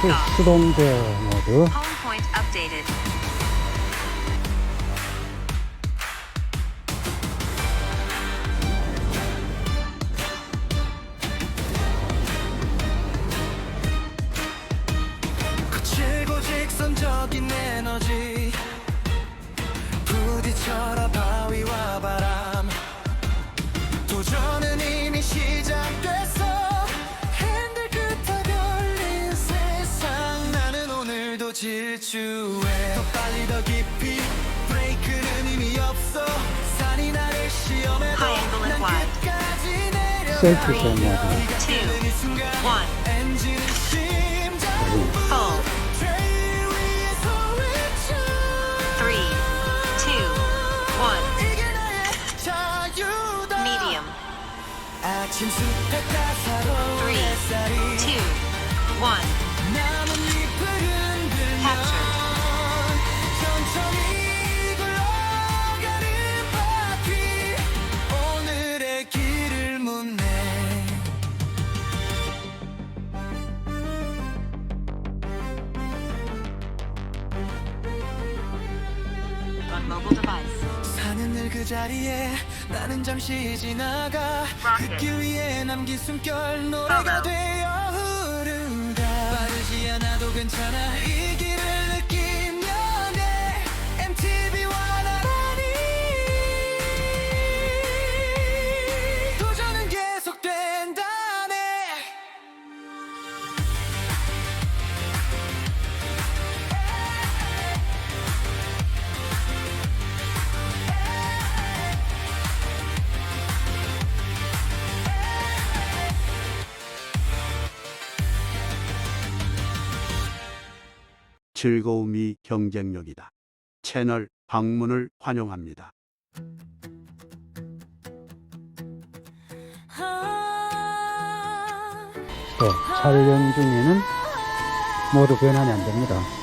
수, 수동대 모드. High angle and wide. Three, two, one. for some Fold. Three. Medium. Three, two, one. 그 자리에 나는 잠시 지나가 흙길 위에 남긴 숨결 아, 노래가 되어 흐른다. 빠르지 않아도 괜찮아. 즐거움이 경쟁력이다. 채널 방문을 환영합니다. 또 촬영 중에는 모두 변환이 안 됩니다.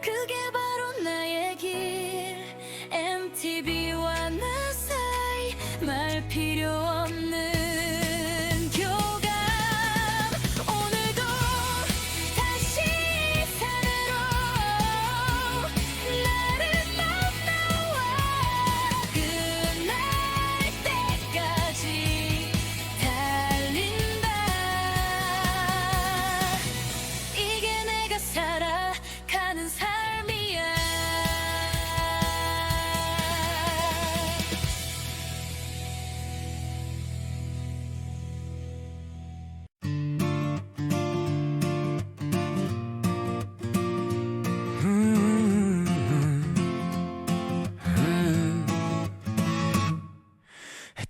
그게 바로 나의 길. MTV와 나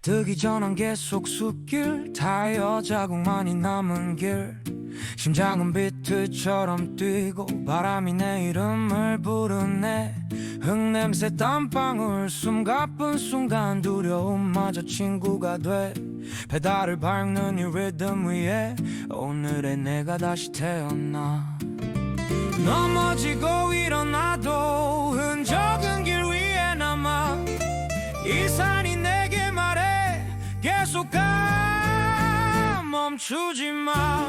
뜨기 전 안개 속 숲길 타이어 자국만이 남은 길. 심장은 비트처럼 뛰고 바람이 내 이름을 부르네. 흙냄새 땀방울 숨 가쁜 순간 두려움마저 친구가 돼. 페달을 밟는 이 리듬 위에 오늘의 내가 다시 태어나. 넘어지고 일어나도 계속 가 멈추지 마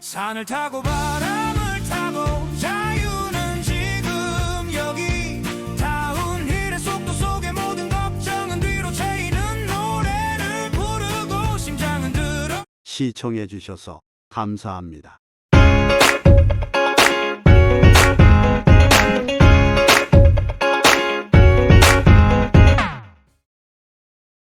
산을 타고 바람을 타고 자유는 지금 여기 다운 힐의 속도 속에 모든 걱정은 뒤로 채이는 노래를 부르고 심장은 들어 시청해 주셔서 감사합니다.